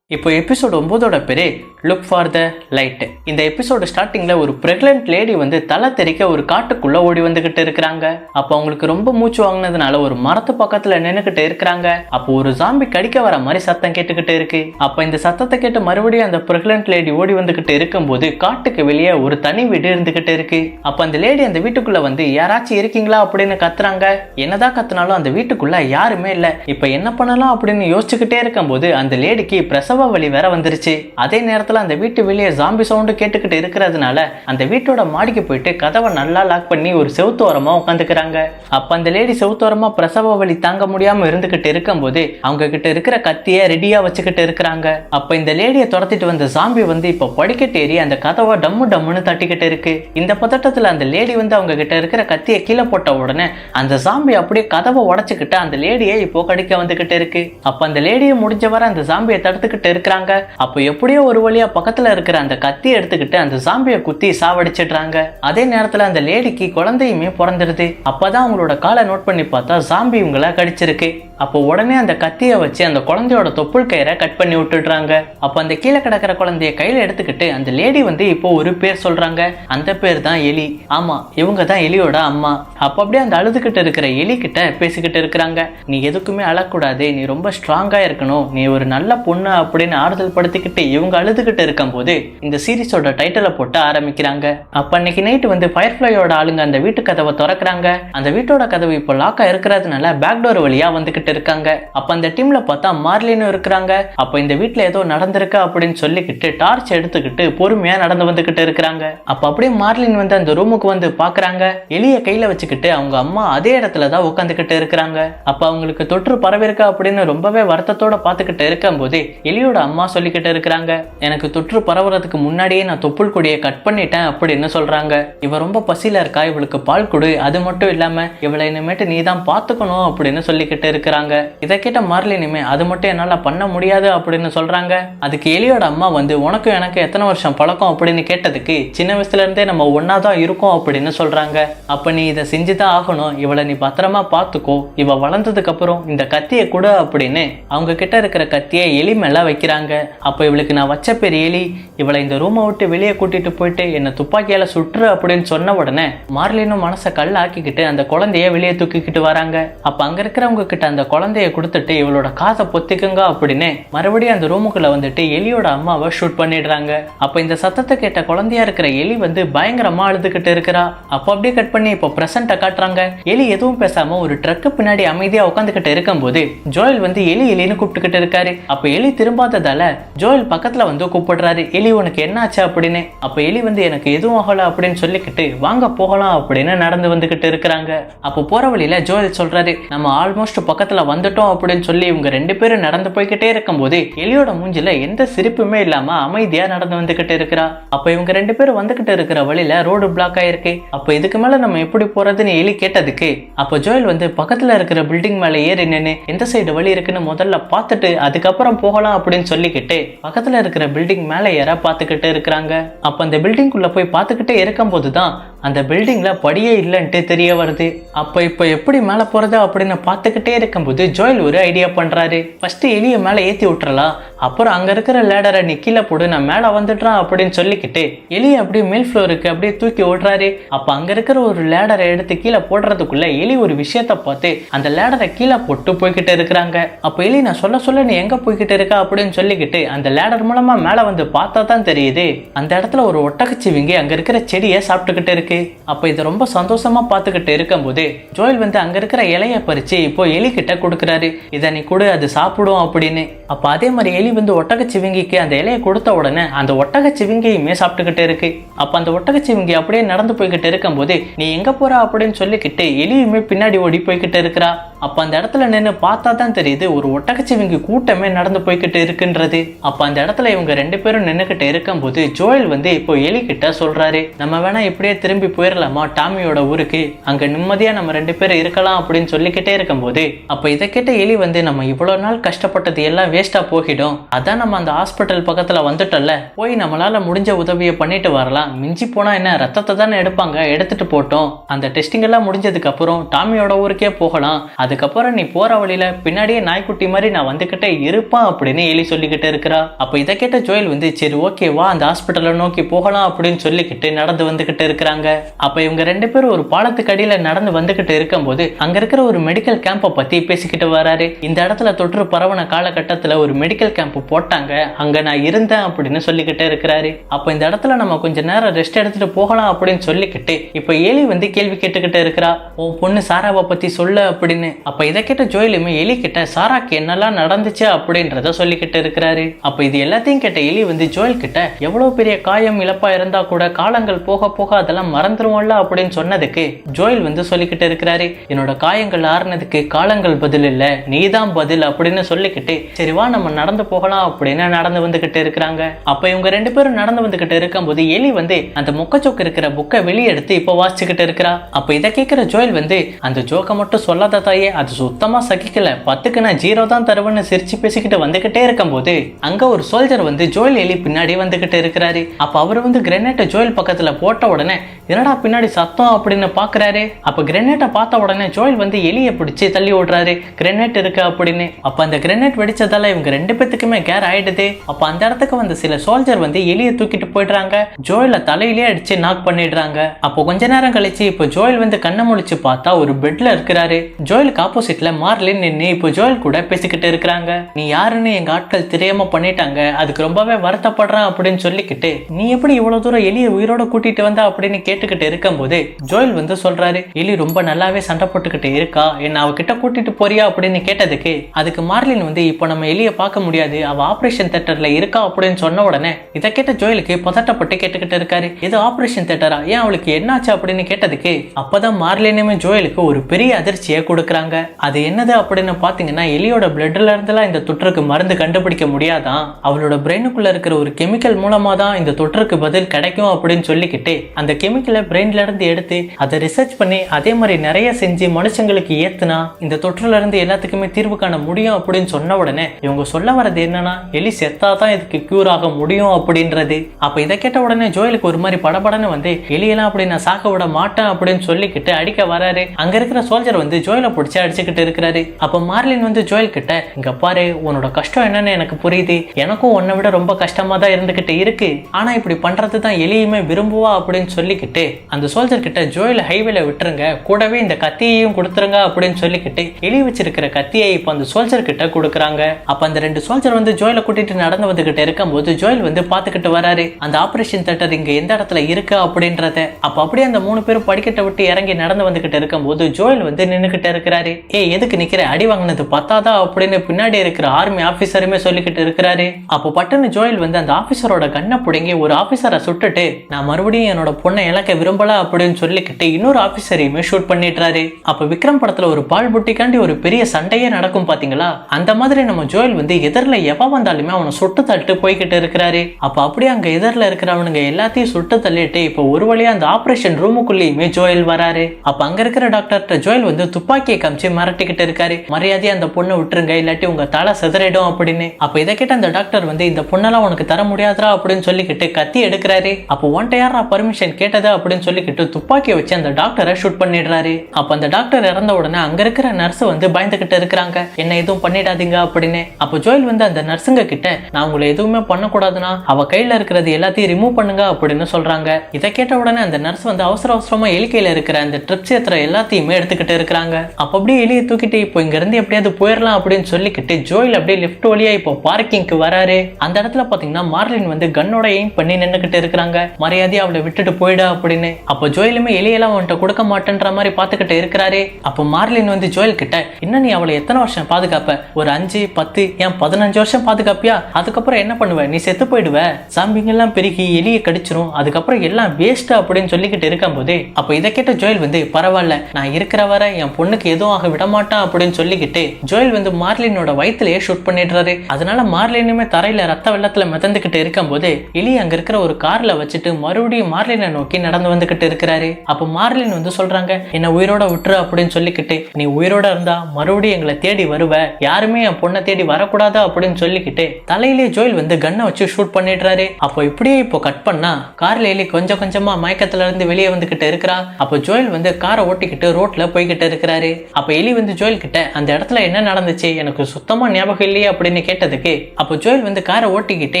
இப்போ எபிசோட் ஒன்பதோட பேரு லுக் ஃபார் த லைட் இந்த எபிசோடு ஸ்டார்டிங்ல ஒரு பிரெக்னென்ட் லேடி வந்து தலை தெறிக்க ஒரு காட்டுக்குள்ள ஓடி வந்துகிட்டு இருக்கிறாங்க. அப்போ அவங்களுக்கு ரொம்ப மூச்சு வாங்கினதுனால ஒரு மரத்து பக்கத்துல நின்னுகிட்டு இருக்கிறாங்க. அப்போ ஒரு ஜாம்பி கடிக்க வர மாதிரி சத்தம் கேட்டுக்கிட்டு இருக்கு. அப்போ இந்த சத்தத்தை கேட்டு மறுபடியும் அந்த பிரெக்னென்ட் லேடி ஓடி வந்துகிட்டு இருக்கும்போது காட்டுக்கு வெளியே ஒரு தனி வீடு இருந்துகிட்டு இருக்கு. அப்போ அந்த லேடி அந்த வீட்டுக்குள்ள வந்து யாராச்சும் இருக்கீங்களா? அப்படின்னு கத்துறாங்க. என்னதான் கத்துனாலும் அந்த வீட்டுக்குள்ள யாருமே இல்லை. இப்போ என்ன பண்ணலாம் அப்படின்னு யோசிச்சுக்கிட்டே இருக்கும்போது அந்த லேடிக்கு பிரசவ பிரசவ வலி வேற வந்துருச்சு. அதே நேரத்தில் அந்த வீட்டு வெளியே ஜாம்பி சவுண்டு கேட்டுக்கிட்டு இருக்கிறதுனால அந்த வீட்டோட மாடிக்கு போயிட்டு கதவை நல்லா லாக் பண்ணி ஒரு செவுத்தோரமா உட்காந்துக்கிறாங்க அப்ப அந்த லேடி செவுத்தோரமா பிரசவ வழி தாங்க முடியாம இருந்துகிட்டு இருக்கும்போது அவங்க கிட்ட இருக்கிற கத்திய ரெடியா வச்சுக்கிட்டு இருக்கிறாங்க. அப்ப இந்த லேடியை துரத்திட்டு வந்த ஜாம்பி வந்து இப்போ படிக்கட்டு ஏறி அந்த கதவை டம்மு டம்முன்னு தட்டிக்கிட்டு இருக்கு. இந்த பதட்டத்துல அந்த லேடி வந்து அவங்க கிட்ட இருக்கிற கத்தியை கீழே போட்ட உடனே அந்த ஜாம்பி அப்படியே கதவை உடச்சுக்கிட்டு அந்த லேடியை இப்போ கடிக்க வந்துகிட்டு இருக்கு. அப்ப அந்த லேடியை முடிஞ்ச வரை அந்த ஜாம்பியை தடுத்துக்கிட்டு இருக்கிறாங்க. அப்போ எப்படியோ ஒரு வழியா பக்கத்துல இருக்கிற அந்த கத்தியை எடுத்துக்கிட்டு அந்த சாம்பியை குத்தி சாவடிச்சிடுறாங்க. அதே நேரத்துல அந்த லேடிக்கு குழந்தையுமே பிறந்துடுது அப்பதான் அவங்களோட காலை நோட் பண்ணி பார்த்தா சாம்பி இவங்கள கடிச்சிருக்கு. அப்போ உடனே அந்த கத்தியை வச்சு அந்த குழந்தையோட தொப்புள் கயிறை கட் பண்ணி விட்டுடுறாங்க. அப்போ அந்த கீழே கிடக்கிற குழந்தைய கையில் எடுத்துக்கிட்டு அந்த லேடி வந்து இப்போ ஒரு பேர் சொல்றாங்க. அந்த பேர் தான் எலி. ஆமா இவங்க தான் எலியோட அம்மா. அப்போ அப்படியே அந்த அழுதுகிட்டு இருக்கிற எலி கிட்ட பேசிக்கிட்டு இருக்கிறாங்க. நீ எதுக்குமே அழக்கூடாது. நீ ரொம்ப ஸ்ட்ராங்கா இருக்கணும். நீ ஒரு நல்ல பொண்ணு அப்படின்னு ஆறுதல் படுத்திக்கிட்டு இவங்க அழுதுகிட்டு இருக்கும்போது இந்த சீரிஸோட டைட்டிலை போட்டு ஆரம்பிக்கிறாங்க. அப்போ அன்னைக்கு நைட்டு வந்து ஃபயர்ஃப்ளையோட ஆளுங்க அந்த வீட்டு கதவை திறக்கிறாங்க. அந்த வீட்டோட கதவு இப்போ லாக்கா இருக்கிறதுனால பேக் டோர் வழியா வந்துகிட்டு இருக்காங்க. அப்ப அந்த டீம்ல பார்த்தா மார்லினும் இருக்கிறாங்க. அப்ப இந்த வீட்டுல ஏதோ நடந்திருக்கு அப்படின்னு சொல்லிக்கிட்டு டார்ச் எடுத்துக்கிட்டு பொறுமையா நடந்து வந்துகிட்டு இருக்கிறாங்க. அப்ப அப்படியே மார்லின் வந்து அந்த ரூமுக்கு வந்து பாக்குறாங்க எலிய கையில வச்சுக்கிட்டு அவங்க அம்மா அதே இடத்துல தான் உட்காந்துக்கிட்டு இருக்கிறாங்க. அப்ப அவங்களுக்கு தொற்று பரவிருக்கா அப்படின்னு ரொம்பவே வருத்தத்தோட பார்த்துக்கிட்டு இருக்கும்போது எலியோட அம்மா சொல்லிக்கிட்டு இருக்கிறாங்க. எனக்கு தொற்று பரவுறதுக்கு முன்னாடியே நான் தொப்புள் கொடியை கட் பண்ணிட்டேன் அப்படின்னு சொல்றாங்க. இவ ரொம்ப பசியில இருக்கா? இவளுக்கு பால் கொடு. அது மட்டும் இல்லாம இவளை இனிமேட்டு நீ தான் பாத்துக்கணும் அப்படின்னு சொல்லிக்கிட்டு இருக்கிறாங்க. இதை கேட்ட மார்லினுமே அது மட்டும் என்னால் பண்ண முடியாது அப்படின்னு சொல்றாங்க. அதுக்கு எலியோட அம்மா வந்து உனக்கும் எனக்கு எத்தனை வருஷம் பழக்கம்? அப்படின்னு கேட்டதுக்கு சின்ன வயசுல இருந்தே நம்ம ஒன்னா தான் இருக்கோம் அப்படின்னு சொல்றாங்க. அப்ப நீ இதை செஞ்சுதான் ஆகணும். இவளை நீ பத்திரமா பார்த்துக்கோ இவ வளர்ந்ததுக்கு அப்புறம் இந்த கத்தியை கொடு அப்படின்னு அவங்க கிட்ட இருக்கிற கத்தியை எலி மேல வைக்கிறாங்க. அப்ப இவளுக்கு நான் வச்ச பேர் எலி. இவளை இந்த ரூமை விட்டு வெளியே கூட்டிட்டு போயிட்டு என்னை துப்பாக்கியால சுற்று அப்படின்னு சொன்ன உடனே மார்லினும் மனசை கல்லாக்கிக்கிட்டு அந்த குழந்தைய வெளியே தூக்கிக்கிட்டு வராங்க. அப்ப அங்க இருக்கிறவங்க கிட்ட அந்த குழந்தைய கொடுத்துட்டு இவளோட காசை பொத்திக்குங்க அப்படின்னு மறுபடியும் அந்த ரூமுக்குள்ள வந்துட்டு எலியோட அம்மாவை ஷூட் பண்ணிடுறாங்க. அப்ப இந்த சத்தத்தை கேட்ட குழந்தையா இருக்கிற எலி வந்து பயங்கரமா அழுதுகிட்டு இருக்கிறா. அப்ப அப்படியே கட் பண்ணி இப்போ பிரசன்ட்டை காட்டுறாங்க. எலி எதுவும் பேசாம ஒரு ட்ரக்கு பின்னாடி அமைதியா உட்காந்துக்கிட்டு இருக்கும்போது ஜோயல் வந்து எலி எலின்னு கூப்பிட்டுக்கிட்டு இருக்காரு. அப்ப எலி திரும்பாததால ஜோயல் பக்கத்துல வந்து கூப்பிடுறாரு. எலி உனக்கு என்னாச்சு? அப்படின்னு. அப்ப எலி வந்து எனக்கு எதுவும் ஆகல அப்படின்னு சொல்லிக்கிட்டு வாங்க போகலாம் அப்படின்னு நடந்து வந்துகிட்டு இருக்கிறாங்க. அப்போ போற வழியில ஜோயல் சொல்றாரு நம்ம ஆல்மோஸ்ட் பக்கத்தில் வந்துட்டோம் அப்படின்னு சொல்லி இவங்க ரெண்டு பேரும் நடந்து போய்கிட்டே இருக்கும்போது எலியோட மூஞ்சில எந்த சிரிப்புமே இல்லாம அமைதியா நடந்து வந்துகிட்டு இருக்கிறா. அப்ப இவங்க ரெண்டு பேரும் வந்துகிட்டு இருக்கிற வழியில ரோடு பிளாக் ஆயிருக்கு. அப்ப இதுக்கு மேல நம்ம எப்படி போறதுன்னு எலி கேட்டதுக்கு அப்ப ஜோயல் வந்து பக்கத்துல இருக்கிற பில்டிங் மேல ஏறி நின்னு எந்த சைடு வழி இருக்குன்னு முதல்ல பார்த்துட்டு அதுக்கப்புறம் போகலாம் அப்படின்னு சொல்லிக்கிட்டு பக்கத்துல இருக்கிற பில்டிங் மேல ஏற பார்த்துக்கிட்டு இருக்கிறாங்க. அப்ப அந்த பில்டிங்குள்ள போய் பார்த்துக்கிட்டே இருக்கும்போது தான் அந்த பில்டிங்கில் படியே இல்லைன்ட்டு தெரிய வருது. அப்போ இப்போ எப்படி மேலே போகிறது அப்படின்னு பார்த்துக்கிட்டே இருக்கும்போது ஜோயல் ஒரு ஐடியா பண்ணுறாரு ஃபஸ்ட்டு எலியை மேலே ஏற்றி விட்டுறலாம் அப்புறம் அங்கே இருக்கிற லேடரை நீ கீழே போடு நான் மேலே வந்துடுறான் அப்படின்னு சொல்லிக்கிட்டு எலியை அப்படியே மேல் ஃப்ளோருக்கு அப்படியே தூக்கி விடுறாரு அப்போ அங்கே இருக்கிற ஒரு லேடரை எடுத்து கீழே போடுறதுக்குள்ளே எலி ஒரு விஷயத்த பார்த்து அந்த லேடரை கீழே போட்டு போய்கிட்டு இருக்கிறாங்க. அப்போ எலி நான் சொல்ல சொல்ல நீ எங்கே போய்கிட்டு இருக்கா? அப்படின்னு சொல்லிக்கிட்டு அந்த லேடர் மூலமாக மேலே வந்து பார்த்தா தான் தெரியுது. அந்த இடத்துல ஒரு ஒட்டகச்சிவிங்கி அங்கே இருக்கிற செடியை சாப்பிட்டுக்கிட்டு இருக்கு. இருக்கு. அப்போ இதை ரொம்ப சந்தோஷமா பார்த்துக்கிட்டு இருக்கும்போது ஜோயல் வந்து அங்க இருக்கிற இலைய பறிச்சு இப்போ எலி கிட்ட கொடுக்குறாரு. இதை நீ கொடு அது சாப்பிடும் அப்படின்னு. அப்போ அதே மாதிரி எலி வந்து ஒட்டகச்சிவிங்கிக்கு அந்த இலையை கொடுத்த உடனே அந்த ஒட்டகச்சிவிங்கியுமே சாப்பிட்டுக்கிட்டு இருக்கு. அப்போ அந்த ஒட்டகச்சிவிங்கி அப்படியே நடந்து போய்கிட்டு இருக்கும்போது நீ எங்க போற அப்படின்னு சொல்லிக்கிட்டு எலியுமே பின்னாடி ஓடி போய்கிட்டு இருக்கிறா. அப்ப அந்த இடத்துல நின்று பார்த்தா தான் தெரியுது ஒரு ஒட்டகச்சிவிங்கி கூட்டமே நடந்து போய்கிட்டு இருக்குன்றது. அப்ப அந்த இடத்துல இவங்க ரெண்டு பேரும் நின்னுக்கிட்டு இருக்கும்போது ஜோயல் வந்து இப்போ எலி கிட்ட சொல்றாரு நம்ம வேணா இப்படியே திரும்பி போயிடலாமா டாமியோட ஊருக்கு. அங்க நிம்மதியா நம்ம ரெண்டு பேரும் இருக்கலாம் அப்படின்னு சொல்லிக்கிட்டே இருக்கும்போது அப்போ இதை கேட்ட எலி வந்து நம்ம இவ்வளோ நாள் கஷ்டப்பட்டது எல்லாம் வேஸ்ட்டாக போகிடும். அதான் நம்ம அந்த ஹாஸ்பிட்டல் பக்கத்துல வந்துட்டோம்ல. போய் நம்மளால முடிஞ்ச உதவியை பண்ணிட்டு வரலாம். மிஞ்சி போனால் என்ன ரத்தத்தை தானே எடுப்பாங்க? எடுத்துட்டு போட்டோம். அந்த டெஸ்டிங் எல்லாம் முடிஞ்சதுக்கப்புறம் டாமியோட ஊருக்கே போகலாம். அதுக்கப்புறம் நீ போற வழியில பின்னாடியே நாய்க்குட்டி மாதிரி நான் வந்துகிட்டே இருப்பான் அப்படின்னு எலி சொல்லிக்கிட்டே இருக்கிறா. அப்போ இதை கேட்ட ஜோயல் வந்து சரி ஓகே வா அந்த ஹாஸ்பிட்டலை நோக்கி போகலாம் அப்படின்னு சொல்லிக்கிட்டு நடந்து வந்துக்கிட்டு இருக்கிறாங்க. அப்ப இவங்க ரெண்டு பேரும் ஒரு பாலத்துக்கு அடியில நடந்து வந்துகிட்டு இருக்கும்போது அங்க இருக்கிற ஒரு மெடிக்கல் கேம்பை பத்தி பேசிக்கிட்டு வராரு. இந்த இடத்துல தொற்று பரவன காலகட்டத்துல ஒரு மெடிக்கல் கேம்ப் போட்டாங்க. அங்க நான் இருந்தேன் அப்படின்னு சொல்லிக்கிட்டே இருக்கிறாரு. அப்ப இந்த இடத்துல நம்ம கொஞ்ச நேரம் ரெஸ்ட் எடுத்துட்டு போகலாம் அப்படின்னு சொல்லிக்கிட்டு இப்ப ஏலி வந்து கேள்வி கேட்டுக்கிட்டு இருக்கிறா. உன் பொண்ணு சாராவை பத்தி சொல்லு அப்படின்னு. அப்ப இதை கேட்ட ஜோயிலுமே எலி கிட்ட சாராக்கு என்னெல்லாம் நடந்துச்சு? அப்படின்றத சொல்லிக்கிட்டு இருக்கிறாரு. அப்ப இது எல்லாத்தையும் கேட்ட எலி வந்து ஜோயல் கிட்ட எவ்வளவு பெரிய காயம் இழப்பா இருந்தா கூட காலங்கள் போக போக அதெல்லாம் மறந்துருவோம்ல அப்படின்னு சொன்னதுக்கு ஜோயல் வந்து சொல்லிக்கிட்டு இருக்கிறாரு. என்னோட காயங்கள் ஆறுனதுக்கு காலங்கள் பதில் இல்லை நீதான் பதில் அப்படின்னு சொல்லிக்கிட்டு சரிவா நம்ம நடந்து போகலாம் அப்படின்னு நடந்து வந்துகிட்டு இருக்கிறாங்க. அப்ப இவங்க ரெண்டு பேரும் நடந்து வந்துகிட்டு இருக்கும்போது எலி வந்து அந்த முக்கச்சோக்கு இருக்கிற புக்கை வெளியே எடுத்து இப்போ வாசிச்சுக்கிட்டு இருக்கிறா. அப்ப இதை கேட்கிற ஜோயல் வந்து அந்த ஜோக்கை மட்டும் சொல்லாத தாயே அது சுத்தமா சகிக்கல. பத்துக்கு நான் ஜீரோ தான் தருவேன்னு சிரிச்சு பேசிக்கிட்டு வந்துகிட்டே இருக்கும்போது அங்க ஒரு சோல்ஜர் வந்து ஜோயல் எலி பின்னாடி வந்துகிட்டு இருக்கிறாரு. அப்ப அவர் வந்து கிரனேட்டை ஜோயல் பக்கத்துல போட்ட உடனே என்னடா பின்னாடி சத்தம் அப்படின்னு பாக்குறாரு? அப்ப கிரெனேட்டை பார்த்த உடனே ஜோயல் வந்து எலியை பிடிச்சி தள்ளி விடுறாரு கிரெனேட் இருக்கு அப்படின்னு. அப்ப அந்த கிரெனேட் வெடிச்சதால இவங்க ரெண்டு பேத்துக்குமே கேர் ஆயிடுது. அப்ப அந்த இடத்துக்கு வந்து சில சோல்ஜர் வந்து எலியை தூக்கிட்டு போயிடுறாங்க. ஜோயில தலையிலே அடிச்சு நாக் பண்ணிடுறாங்க. அப்போ கொஞ்ச நேரம் கழிச்சு இப்போ ஜோயல் வந்து கண்ணை முழிச்சு பார்த்தா ஒரு பெட்ல இருக்கிறாரு. ஜோயலுக்கு ஆப்போசிட்ல மார்லின் நின்று இப்போ ஜோயல் கூட பேசிக்கிட்டு இருக்கிறாங்க. நீ யாருன்னு எங்க ஆட்கள் தெரியாம பண்ணிட்டாங்க. அதுக்கு ரொம்பவே வருத்தப்படுறேன் அப்படின்னு சொல்லிக்கிட்டு நீ எப்படி இவ்வளவு தூரம் எலியை உயிரோட கூட்டிட்டு வந்தா? அப்படின்னு கேட்டுக்கிட்டு இருக்கும்போது ஜோயல் வந்து சொல்றாரு எலி ரொம்ப நல்லாவே சண்டை போட்டுக்கிட்டு இருக்கா? என்ன அவகிட்ட கூட்டிட்டு போறியா? அப்படின்னு கேட்டதுக்கு அதுக்கு மார்லின் வந்து இப்போ நம்ம எலியை பார்க்க முடியாது. அவ ஆபரேஷன் தேட்டர்ல இருக்கா? அப்படின்னு சொன்ன உடனே இதை கேட்ட ஜோயலுக்கு பதட்டப்பட்டு கேட்டுக்கிட்டு இருக்காரு. இது ஆபரேஷன் தேட்டரா ஏன் அவளுக்கு என்னாச்சு? அப்படின்னு கேட்டதுக்கு அப்பதான் மார்லினுமே ஜோயலுக்கு ஒரு பெரிய அதிர்ச்சியை கொடுக்குறாங்க. அது என்னது? அப்படின்னு பாத்தீங்கன்னா எலியோட பிளட்ல இருந்தெல்லாம் இந்த தொற்றுக்கு மருந்து கண்டுபிடிக்க முடியாதான் அவளோட பிரெயினுக்குள்ள இருக்கிற ஒரு கெமிக்கல் மூலமா தான் இந்த தொற்றுக்கு பதில் கிடைக்கும் அப்படின்னு சொல்லிக்கிட்டு அந்த கெமிக்கல் பிரெயின்ல இருந்து எடுத்து அதை ரிசர்ச் பண்ணி அதே மாதிரி நிறைய செஞ்சு மனுஷங்களுக்கு ஏத்துனா இந்த தொற்றுல இருந்து எல்லாத்துக்குமே தீர்வு காண முடியும் அப்படின்னு சொன்ன உடனே இவங்க சொல்ல வர்றது என்னன்னா எலி செத்தாதான் இதுக்கு கியூர் ஆக முடியும் அப்படின்றது. அப்ப இதை கேட்ட உடனே ஜோயலுக்கு ஒரு மாதிரி படபடன்னு வந்து எலியெல்லாம் அப்படி நான் சாக்க விட மாட்டேன் அப்படின்னு சொல்லிக்கிட்டு அடிக்க வராரு. அங்க இருக்கிற சோல்ஜர் வந்து ஜோயில பிடிச்சி அடிச்சுக்கிட்டு இருக்கிறாரு. அப்ப மார்லின் வந்து ஜோயல் கிட்ட இங்க பாரு உன்னோட கஷ்டம் என்னன்னு எனக்கு புரியுது. எனக்கும் உன்னை விட ரொம்ப கஷ்டமா தான் இருந்துகிட்டு இருக்கு. ஆனா இப்படி பண்றது தான் எலியுமே விரும்புவா அப்படின்னு சொல்லிக்கிட்டு அந்த சோல்ஜர் கிட்ட ஜோயில ஹைவேல விட்டுருங்க. கூடவே இந்த கத்தியையும் கொடுத்துருங்க அப்படின்னு சொல்லிக்கிட்டு எலி வச்சிருக்கிற கத்தியை இப்போ அந்த சோல்ஜர் கிட்ட கொடுக்குறாங்க. அப்ப அந்த ரெண்டு சோல்ஜர் வந்து ஜோயில கூட்டிட்டு நடந்து வந்துகிட்டு இருக்கும்போது ஜோயல் வந்து பாத்துக்கிட்டு வராரு. அந்த ஆபரேஷன் தேட்டர் இங்க எந்த இடத்துல இருக்கு அப்படின்றத. அப்ப அப்படியே அந்த மூணு பேரும் படிக்கட்டை விட்டு இறங்கி நடந்து வந்துகிட்டு இருக்கும்போது ஜோயல் வந்து நின்னுகிட்டு இருக்கிறாரு. ஏ எதுக்கு நிக்கிற? அடி வாங்கினது பத்தாதா? அப்படின்னு பின்னாடி இருக்கிற ஆர்மி ஆபீசருமே சொல்லிக்கிட்டு இருக்கிறாரு. அப்போ பட்டுன்னு ஜோயல் வந்து அந்த ஆபீசரோட கண்ணை பிடுங்கி ஒரு ஆபீசரை சுட்டுட்டு நான் மறுபடியும் என்னோட பொண்ணை இழக்க விரும்பல அப்படின்னு சொல்லிக்கிட்டு இன்னொரு ஆபீசரையுமே ஷூட் பண்ணிடுறாரு. அப்ப விக்ரம் படத்துல ஒரு பால் புட்டிக்காண்டி ஒரு பெரிய சண்டையே நடக்கும் பாத்தீங்களா? அந்த மாதிரி நம்ம ஜோயல் வந்து எதிரில் எவ வந்தாலுமே அவனை சுட்டு தள்ளிட்டு போய்கிட்டு இருக்கிறாரு. அப்ப அப்படியே அங்க எதிரில் இருக்கிறவனுங்க எல்லாத்தையும் சுட்டு தள்ளிட்டு இப்போ ஒரு வழியா அந்த ஆபரேஷன் ரூமுக்குள்ளேயுமே ஜோயல் வராரு. அப்ப அங்க இருக்கிற டாக்டர்கிட்ட ஜோயல் வந்து துப்பாக்கியை காமிச்சு மிரட்டிக்கிட்டு இருக்காரு. மரியாதையா அந்த பொண்ணை விட்டுருங்க இல்லாட்டி உங்க தலை சிதறிடும் அப்படின்னு. அப்ப இதை கேட்ட அந்த டாக்டர் வந்து இந்த பொண்ணெல்லாம் உனக்கு தர முடியாதா அப்படின்னு சொல்லிக்கிட்டு கத்தி எடுக்கிறாரு. அப்போ ஒன்ட்ட யாரா பர்மிஷன் கேட்டது அப்படின்னு சொல்லிக்கிட்டு துப்பாக்கி வச்சு அந்த டாக்டரை ஷூட் பண்ணிடுறாரு. அப்ப அந்த டாக்டர் இறந்த உடனே அங்க இருக்கிற நர்ஸ் வந்து பயந்துகிட்டு இருக்கிறாங்க. என்ன எதுவும் பண்ணிடாதீங்க அப்படின்னு. அப்போ ஜோயல் வந்து அந்த நர்ஸுங்க கிட்ட நான் உங்களை எதுவுமே பண்ணக்கூடாதுன்னா அவ கையில இருக்கிறது எல்லாத்தையும் ரிமூவ் பண்ணுங்க அப்படின்னு சொல்றாங்க. இதை கேட்ட உடனே அந்த நர்ஸ் வந்து அவசர அவசரமா எலிக்கையில இருக்கிற அந்த ட்ரிப்ஸ் ஏத்துற எல்லாத்தையுமே எடுத்துக்கிட்டு இருக்கிறாங்க. அப்ப அப்படியே எலியை தூக்கிட்டு இப்போ இங்க இருந்து எப்படியாவது போயிடலாம் அப்படின்னு சொல்லிக்கிட்டு ஜோயில் அப்படியே லிஃப்ட் வழியா இப்போ பார்க்கிங்க்கு வராரு. அந்த இடத்துல பாத்தீங்கன்னா மார்லின் வந்து கன்னோட எய்ம் பண்ணி நின்றுகிட்டு இருக்கிறாங்க. மரியாதையா அவளை விட்டுட்டு போயிடா அப்படின்னு. அப்போ ஜோயிலுமே எலியெல்லாம் அவன்கிட்ட கொடுக்க மாட்டேன்ற மாதிரி பார்த்துக்கிட்டு இருக்கிறாரே. அப்போ மார்லின் வந்து ஜோயல் கிட்ட இன்னும் நீ அவளை எத்தனை வருஷம் பாதுகாப்ப? ஒரு அஞ்சு பத்து ஏன் பதினஞ்சு வருஷம் பாதுகாப்பியா? அதுக்கப்புறம் என்ன பண்ணுவ? நீ செத்து போயிடுவ. சாம்பிங்கெல்லாம் பெருகி எலியை கடிச்சிரும். அதுக்கப்புறம் எல்லாம் வேஸ்ட் அப்படின்னு சொல்லிக்கிட்டு இருக்கும்போது அப்போ இதை கேட்ட ஜோயல் வந்து பரவாயில்ல நான் இருக்கிற வரை என் பொண்ணுக்கு எதுவும் ஆக விட மாட்டான் அப்படின்னு சொல்லிக்கிட்டு ஜோயல் வந்து மார்லினோட வயிற்றுலயே ஷூட் பண்ணிடுறாரு. அதனால மார்லினுமே தரையில ரத்த வெள்ளத்துல மிதந்துக்கிட்டு இருக்கும்போது எலி அங்க இருக்கிற ஒரு கார்ல வச்சுட்டு மறுபடியும் மார்லினை நோக்கி நடந்து வந்துகிட்டு இருக்கிறாரு. அப்போ மார்லின் வந்து சொல்றாங்க என்ன உயிரோட விட்டுரு அப்படின்னு சொல்லிக்கிட்டு நீ உயிரோட இருந்தா மறுபடியும் எங்களை தேடி வருவ. யாருமே என் பொண்ணை தேடி வரக்கூடாது அப்படின்னு சொல்லிக்கிட்டு தலையிலே ஜோயல் வந்து கன்னை வச்சு ஷூட் பண்ணிடுறாரு. அப்போ இப்படியே இப்போ கட் பண்ணா கார்ல எலி கொஞ்சம் கொஞ்சமா மயக்கத்துல இருந்து வெளியே வந்துகிட்டு இருக்கிறா. அப்போ ஜோயல் வந்து காரை ஓட்டிக்கிட்டு ரோட்ல போய்கிட்டு இருக்கிறாரு. அப்போ எலி வந்து ஜோயல் கிட்ட அந்த இடத்துல என்ன நடந்துச்சு? எனக்கு சுத்தமா ஞாபகம் இல்லையே அப்படின்னு கேட்டதுக்கு அப்போ ஜோயல் வந்து காரை ஓட்டிக்கிட்டு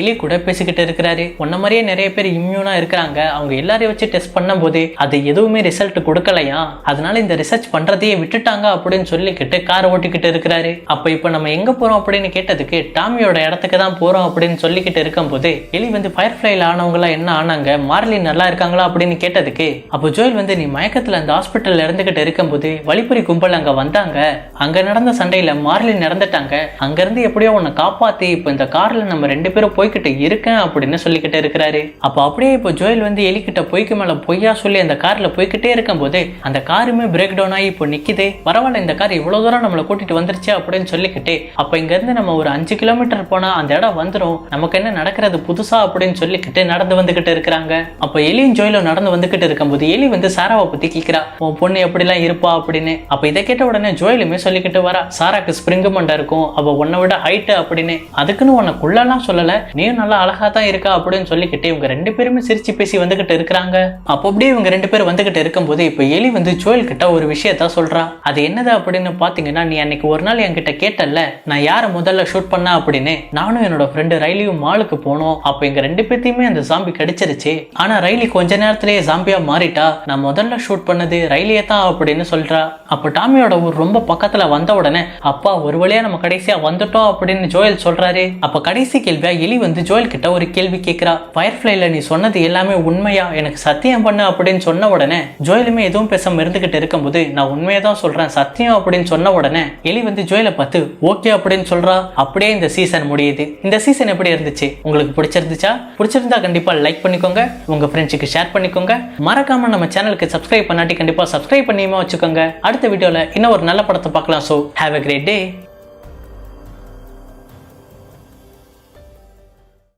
எலி கூட பேசிக்கிட்டு இருக்கிறாரு. உன்ன மாதிரியே நிறைய பேர் இம்யூனா இருக்கிறாங்க. அவங்க எல்லாரையும் வச்சு டெஸ்ட் பண்ணும்போது அது எதுவுமே ரிசல்ட் கொடுக்கலையா? அதனால இந்த ரிசர்ச் பண்றதையே விட்டுட்டாங்க அப்படின்னு சொல்லிக்கிட்டு கார் ஓட்டிக்கிட்டு இருக்கிறாரு. அப்ப இப்ப நம்ம எங்க போறோம் அப்படின்னு கேட்டதுக்கு டாமியோட இடத்துக்கு தான் போறோம் அப்படின்னு சொல்லிக்கிட்டு இருக்கும்போது எலி வந்து ஃபயர் ஃபிளைல ஆனவங்களாம் என்ன ஆனாங்க? மார்லி நல்லா இருக்காங்களா அப்படின்னு கேட்டதுக்கு அப்போ ஜோயல் வந்து நீ மயக்கத்துல அந்த ஹாஸ்பிட்டல்ல இருந்துகிட்டு இருக்கும்போது வழிப்பறி கும்பல் அங்க வந்தாங்க. அங்க நடந்த சண்டையில மார்லி நடந்துட்டாங்க அங்க இருந்து எப்படியோ உன்னை காப்பாத்தி இப்போ இந்த கார்ல நம்ம ரெண்டு பேரும் போய்கிட்டு இருக்கேன் அப்படின்னு சொல்லிக்கிட்டு இருக்கிறாரு. அப்போ அப்படியே இப்போ ஜோயல் வந்து எலிக்கிட்ட போய்க்கு மேலே பொய்யா சொல்லி அந்த காரில் போய்கிட்டே இருக்கும்போது அந்த காருமே பிரேக் டவுன் ஆகி இப்போ நிக்குதே. பரவாயில்ல இந்த கார் இவ்வளவு தூரம் நம்மளை கூட்டிட்டு வந்துருச்சு அப்படின்னு சொல்லிக்கிட்டு அப்போ இங்கேருந்து நம்ம ஒரு அஞ்சு கிலோமீட்டர் போனால் அந்த இடம் வந்துடும் நமக்கு என்ன நடக்கிறது புதுசா அப்படின்னு சொல்லிக்கிட்டு நடந்து வந்துகிட்டு இருக்கிறாங்க. அப்போ எலியும் ஜோயிலும் நடந்து வந்துகிட்டு இருக்கும்போது எலி வந்து சாராவை பற்றி கேக்குறா. உன் பொண்ணு எப்படிலாம் இருப்பா? அப்படின்னு. அப்போ இதை கேட்ட உடனே ஜோயிலுமே சொல்லிக்கிட்டு வரா. சாராக்கு ஸ்ப்ரிங்கு மண்டை இருக்கும். அப்போ உன்னை விட ஹைட்டு அப்படின்னு. அதுக்குன்னு உனக்குள்ளலாம் சொல்லலை. நீயும் நல்லா அழகா தான் இருக்கா அப்படின்னு சொல்லிக்கிட்டு இவங்க ரெண்டு பேருமே சிரிச்சு பேசி வந்துகிட்டு இருக்கிறாங்க. அப்போ அப்படியே இவங்க ரெண்டு பேரும் வந்துகிட்டு இருக்கும்போது இப்போ எலி வந்து ஜோயல் கிட்ட ஒரு விஷயத்த சொல்றா. அது என்னது அப்படின்னு பாத்தீங்கன்னா நீ அன்னைக்கு ஒரு நாள் என்கிட்ட கேட்டல்ல நான் யாரை முதல்ல ஷூட் பண்ணா அப்படின்னு. நானும் என்னோட ஃப்ரெண்டு ரைலியும் மாலுக்கு போனோம். அப்போ எங்க ரெண்டு பேர்த்தையுமே அந்த சாம்பி கடிச்சிருச்சு. ஆனா ரயிலி கொஞ்ச நேரத்திலேயே சாம்பியா மாறிட்டா. நான் முதல்ல ஷூட் பண்ணது ரயிலியே தான் அப்படின்னு சொல்றா. அப்போ டாமியோட ஊர் ரொம்ப பக்கத்துல வந்த உடனே அப்பா ஒரு வழியா நம்ம கடைசியா வந்துட்டோம் அப்படின்னு ஜோயல் சொல்றாரு. அப்ப கடைசி கேள்வியா எலி வந்து ஜோயல் கிட்ட ஒரு கேள்வி கேட்கிறா. ஃபயர்ஃபிளைல நீ சொன்னது எல்லாமே உண்மையா? எனக்கு சத்தியம் சத்தியம் பண்ண அப்படின்னு சொன்ன உடனே ஜோயிலுமே எதுவும் பேசாம இருந்துகிட்டு இருக்கும்போது நான் உண்மையை தான் சொல்றேன் சத்தியம் அப்படின்னு சொன்ன உடனே எலி வந்து ஜோயில பார்த்து ஓகே அப்படின்னு சொல்றா. அப்படியே இந்த சீசன் முடியுது. இந்த சீசன் எப்படி இருந்துச்சு? உங்களுக்கு பிடிச்சிருந்துச்சா? பிடிச்சிருந்தா கண்டிப்பா லைக் பண்ணிக்கோங்க. உங்க ஃப்ரெண்ட்ஸுக்கு ஷேர் பண்ணிக்கோங்க. மறக்காம நம்ம சேனலுக்கு சப்ஸ்கிரைப் பண்ணாட்டி கண்டிப்பா சப்ஸ்கிரைப் பண்ணியுமே வச்சுக்கோங்க. அடுத்த வீடியோல இன்னும் ஒரு நல்ல படத்தை பார்க்கலாம். So have a great day